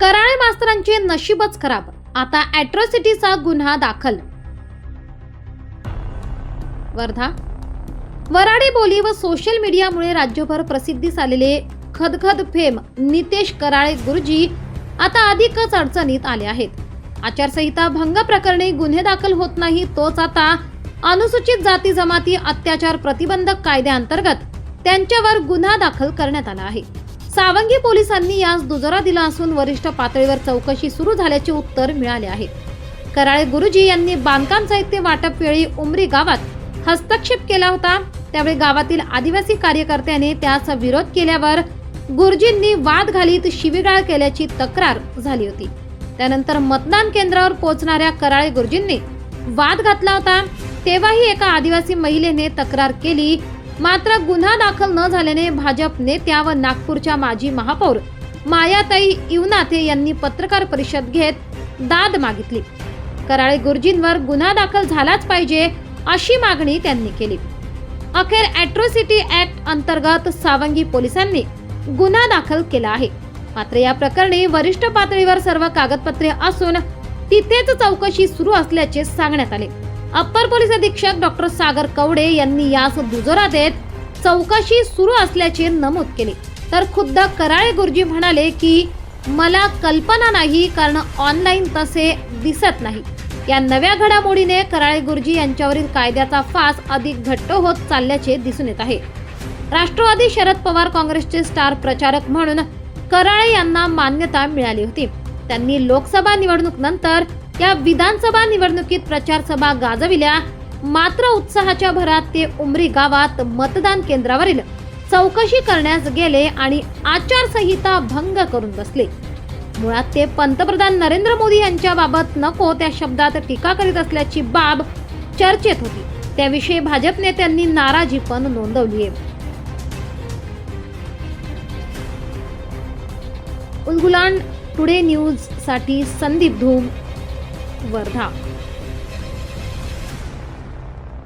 कराळे मास्तरांचे नशीबच खराब. आता अॅट्रॉसिटीचा गुन्हा दाखल. वर्धा. वराडी बोली व सोशल मीडियामुळे राज्यभर प्रसिद्धीस आलेले खदखद फेम नितेश कराळे गुरुजी आता अधिकच अडचणीत आले आहेत. आचारसंहिता भंग प्रकरणी गुन्हे दाखल होत नाही तोच आता अनुसूचित जाती जमाती अत्याचार प्रतिबंधक कायद्याअंतर्गत त्यांच्यावर गुन्हा दाखल करण्यात आला आहे. सावंगी पोलिसांनी यास दुजोरा दिला असून वरिष्ठ पातळीवर चौकशी सुरू झाल्याचे उत्तर मिळाले आहे. कराळे गुरुजी यांनी बांधकाम साहित्य वाटप वेळी उमरी गावात हस्तक्षेप केला होता. त्यावेळी गावातील आदिवासी कार्यकर्त्याने त्यास विरोध केल्यावर गुरुजींनी वाद घालीत शिवीगाळ केल्याची तक्रार झाली होती. त्यानंतर मतदान केंद्रावर पोहोचणाऱ्या कराळे गुरुजींनी वाद घातला होता. तेव्हाही एका आदिवासी महिलेने तक्रार केली. मात्र गुन्हा दाखल न झाल्याने भाजप नेत्या व नागपूरच्या माजी महापौर मायाताई इवनाथे यांनी पत्रकार परिषद घेत दाद मागितली. कराळे गुरुजींवर गुन्हा दाखल झालाच पाहिजे अशी मागणी त्यांनी केली. अखेर अॅट्रॉसिटी ऍक्ट अंतर्गत सावंगी पोलिसांनी गुन्हा दाखल केला आहे. मात्र या प्रकरणी वरिष्ठ पातळीवर सर्व कागदपत्रे असून तिथेच चौकशी सुरू असल्याचे सांगण्यात आले. अप्पर पोलीस अधीक्षक डॉक्टर सागर कवडे यांनी यास दुजोरा देत चौकशी सुरू असल्याचे नमूद केले. तर खुद्द कराळे गुरुजी म्हणाले की मला कल्पना नाही कारण ऑनलाईन तसे दिसत नाही. या नव्या घडामोडीने कराळे गुरुजी यांच्यावरील कायद्याचा फास अधिक घट्ट होत चालल्याचे दिसून येत आहे. राष्ट्रवादी शरद पवार काँग्रेसचे स्टार प्रचारक म्हणून कराळे यांना मान्यता मिळाली होती. त्यांनी लोकसभा निवडणूक नंतर या विधानसभा निवडणुकीत प्रचार सभा गाजविल्या. मात्र उत्साहाच्या भरात ते उमरी गावात मतदान केंद्रावरील चौकशी करण्यास गेले आणि आचारसंहिता भंग करून बसले. मुळात ते पंतप्रधान नरेंद्र मोदी यांच्याबाबत नको त्या शब्दात टीका करीत असल्याची बाब चर्चेत होती. त्याविषयी भाजप नेत्यांनी नाराजी पण नोंदवली आहे उलगुलान टुडे न्यूजसाठी संदीप धूम वर्धा.